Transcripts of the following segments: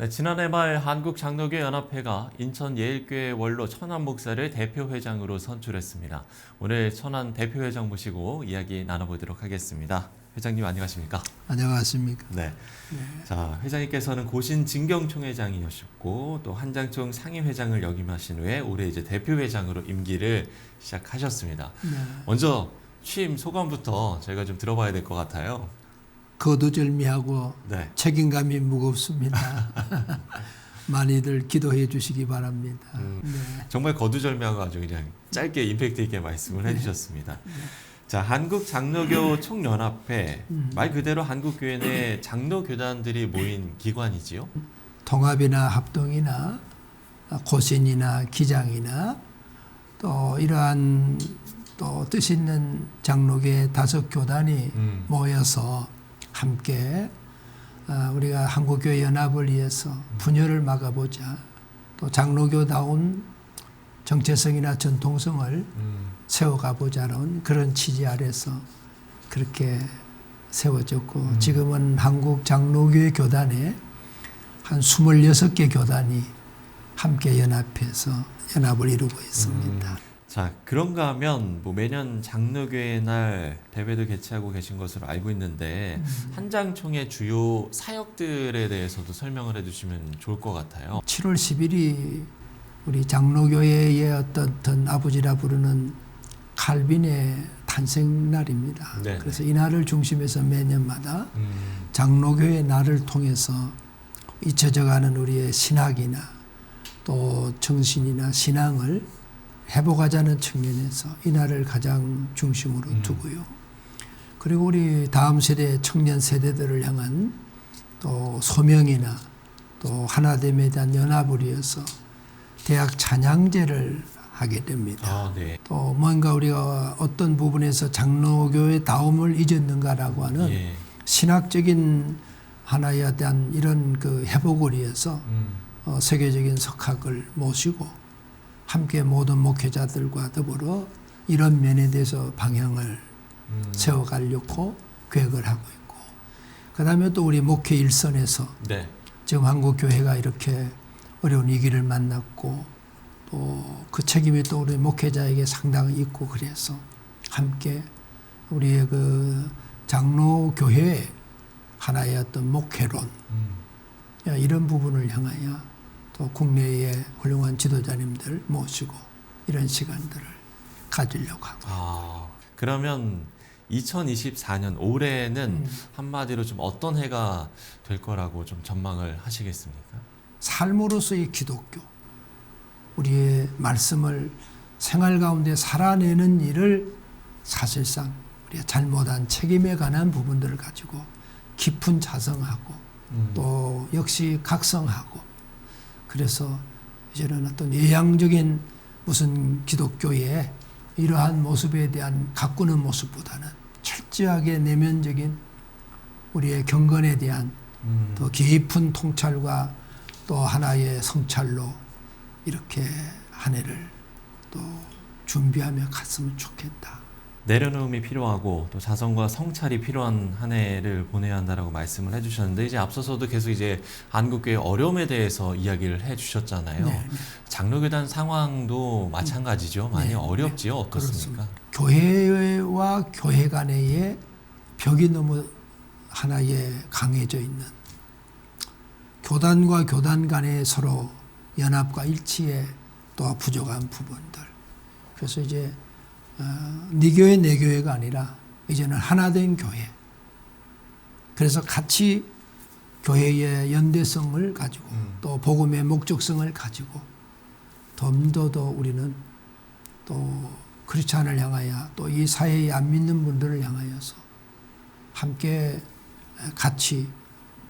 네, 지난해 말 한국장로교 연합회가 인천 예일교회 원로 천안 목사를 대표회장으로 선출했습니다. 오늘 천안 대표회장 모시고 이야기 나눠보도록 하겠습니다. 회장님 안녕하십니까? 안녕하십니까. 네. 자, 회장님께서는 고신 진경총회장이셨고 또 한장총 상임회장을 역임하신 후에 올해 이제 대표회장으로 임기를 시작하셨습니다. 네. 먼저 취임 소감부터 저희가 좀 들어봐야 될 것 같아요. 거두절미하고 네. 책임감이 무겁습니다. 많이들 기도해 주시기 바랍니다. 음. 네. 정말 거두절미하고 아주 그냥 짧게 임팩트 있게 말씀을 해주셨습니다. 자, 한국 장로교 총연합회 음. 말 그대로 한국 교회 내 장로 교단들이 모인 기관이지요. 통합이나 합동이나 고신이나 기장이나 또 이러한 또 뜻 있는 장로계 다섯 교단이 음. 모여서 함께 아, 우리가 한국교회 연합을 위해서 분열을 막아보자. 또 장로교다운 정체성이나 전통성을 음. 세워가보자는 그런 취지 아래서 그렇게 세워졌고 음. 지금은 한국 장로교회 교단에 한 26개 교단이 함께 연합해서 연합을 이루고 있습니다. 음. 자, 그런가 하면 뭐 매년 장로교회 날 대회도 개최하고 계신 것으로 알고 있는데 음. 한장총의 주요 사역들에 대해서도 설명을 해주시면 좋을 것 같아요. 7월 10일이 우리 장로교회의 어떤, 어떤 아버지라 부르는 칼빈의 탄생 날입니다. 네네. 그래서 이 날을 중심해서 매년마다 음. 장로교회 날을 통해서 잊혀져가는 우리의 신학이나 또 정신이나 신앙을 회복하자는 측면에서 이 날을 가장 중심으로 음. 두고요. 그리고 우리 다음 세대 청년 세대들을 향한 또 소명이나 또 하나됨에 대한 연합을 위해서 대학 찬양제를 하게 됩니다. 아, 네. 또 뭔가 우리가 어떤 부분에서 장로교의 다움을 잊었는가라고 하는 예. 신학적인 하나에 대한 이런 그 회복을 위해서 음. 어, 세계적인 석학을 모시고 함께 모든 목회자들과 더불어 이런 면에 대해서 방향을 음. 세워가려고 계획을 하고 있고 그 다음에 또 우리 목회 일선에서 네. 지금 한국 교회가 이렇게 어려운 위기를 만났고 또 그 책임이 또 우리 목회자에게 상당히 있고 그래서 함께 우리의 그 장로 교회의 하나의 어떤 목회론 음. 야, 이런 부분을 향하여 또 국내의 훌륭한 지도자님들 모시고 이런 시간들을 가지려고 하고 아, 그러면 2024년 올해는 음. 한마디로 좀 어떤 해가 될 거라고 좀 전망을 하시겠습니까? 삶으로서의 기독교 우리의 말씀을 생활 가운데 살아내는 일을 사실상 우리가 잘못한 책임에 관한 부분들을 가지고 깊은 자성하고 음. 또 역시 각성하고 그래서 이제는 어떤 예양적인 무슨 기독교의 이러한 모습에 대한 가꾸는 모습보다는 철저하게 내면적인 우리의 경건에 대한 음. 더 깊은 통찰과 또 하나의 성찰로 이렇게 한 해를 또 준비하며 갔으면 좋겠다. 내려놓음이 필요하고 또 자성과 성찰이 필요한 한 해를 보내야 한다라고 말씀을 해주셨는데 이제 앞서서도 계속 이제 한국교회 어려움에 대해서 이야기를 해주셨잖아요. 네, 네. 장로교단 상황도 마찬가지죠. 많이 네, 어렵지요. 어떻습니까? 교회와 교회 간의 벽이 너무 하나에 강해져 있는 교단과 교단 간의 서로 연합과 일치에 또 부족한 부분들. 그래서 이제 어, 네 교회 내 교회가 아니라 이제는 하나 된 교회. 그래서 같이 교회의 연대성을 가지고 음. 또 복음의 목적성을 가지고 덤더더 우리는 또 크리스찬을 향하여 또 이 사회에 안 믿는 분들을 향하여서 함께 같이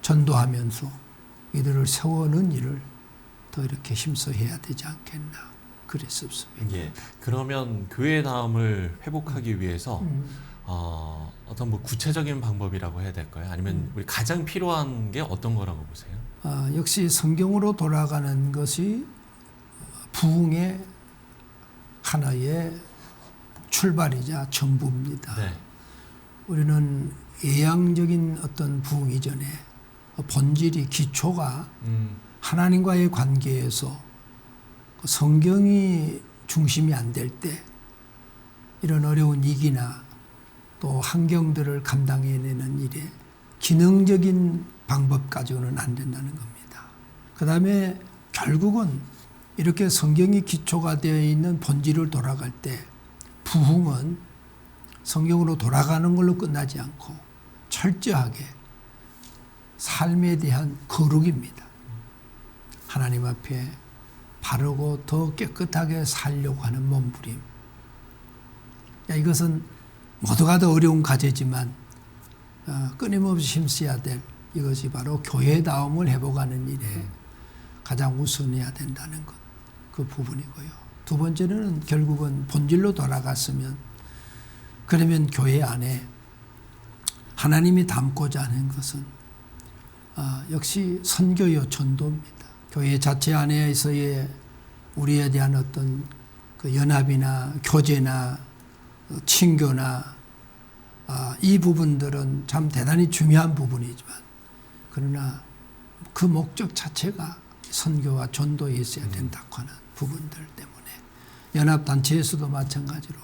전도하면서 이들을 세우는 일을 더 이렇게 힘써 해야 되지 않겠나 그랬었습니다. 예. 그러면 교회 다음을 회복하기 위해서 음. 어, 어떤 뭐 구체적인 방법이라고 해야 될까요? 아니면 음. 우리 가장 필요한 게 어떤 거라고 보세요? 아, 역시 성경으로 돌아가는 것이 부흥의 하나의 출발이자 전부입니다. 네. 우리는 예양적인 어떤 부흥 이전에 본질이 기초가 음, 하나님과의 관계에서 그 성경이 중심이 안 될 때 이런 어려운 위기나 또 환경들을 감당해내는 일에 기능적인 방법 가지고는 안 된다는 겁니다. 그 다음에 결국은 이렇게 성경이 기초가 되어 있는 본질을 돌아갈 때 부흥은 성경으로 돌아가는 걸로 끝나지 않고 철저하게 삶에 대한 거룩입니다. 하나님 앞에 바르고 더 깨끗하게 살려고 하는 몸부림. 야, 이것은 모두가 더 어려운 과제지만 어, 끊임없이 힘써야 될 이것이 바로 교회다움을 회복하는 일에 가장 우선해야 된다는 것. 그 부분이고요. 두 번째는 결국은 본질로 돌아갔으면 그러면 교회 안에 하나님이 담고자 하는 것은 아, 역시 선교요 전도입니다. 교회 자체 안에서의 우리에 대한 어떤 그 연합이나 교제나 어, 친교나 아, 이 부분들은 참 대단히 중요한 부분이지만 그러나 그 목적 자체가 선교와 전도에 있어야 된다고 하는 부분들 때문에 연합단체에서도 마찬가지로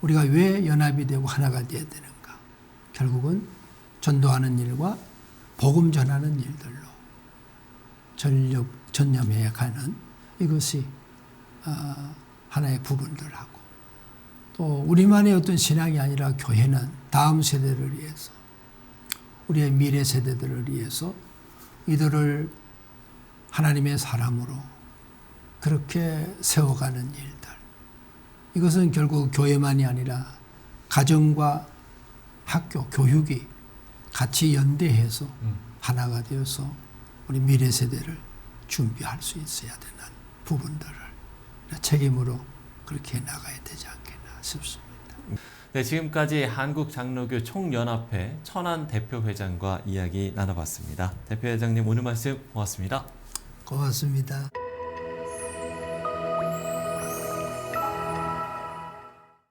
우리가 왜 연합이 되고 하나가 되어야 되는가? 결국은 전도하는 일과 복음 전하는 일들로 전력 전념해야 가는 이것이 어, 하나의 부분들하고 또 우리만의 어떤 신앙이 아니라 교회는 다음 세대를 위해서 우리의 미래 세대들을 위해서 이들을 하나님의 사람으로 그렇게 세워가는 일들 이것은 결국 교회만이 아니라 가정과 학교 교육이 같이 연대해서 음. 하나가 되어서 우리 미래 세대를 준비할 수 있어야 되는 부분들을 책임으로 그렇게 나가야 되지 않겠나 싶습니다. 네, 지금까지 한국 장로교 총연합회 천안 대표회장과 이야기 나눠봤습니다. 대표회장님 오늘 말씀 고맙습니다. 고맙습니다.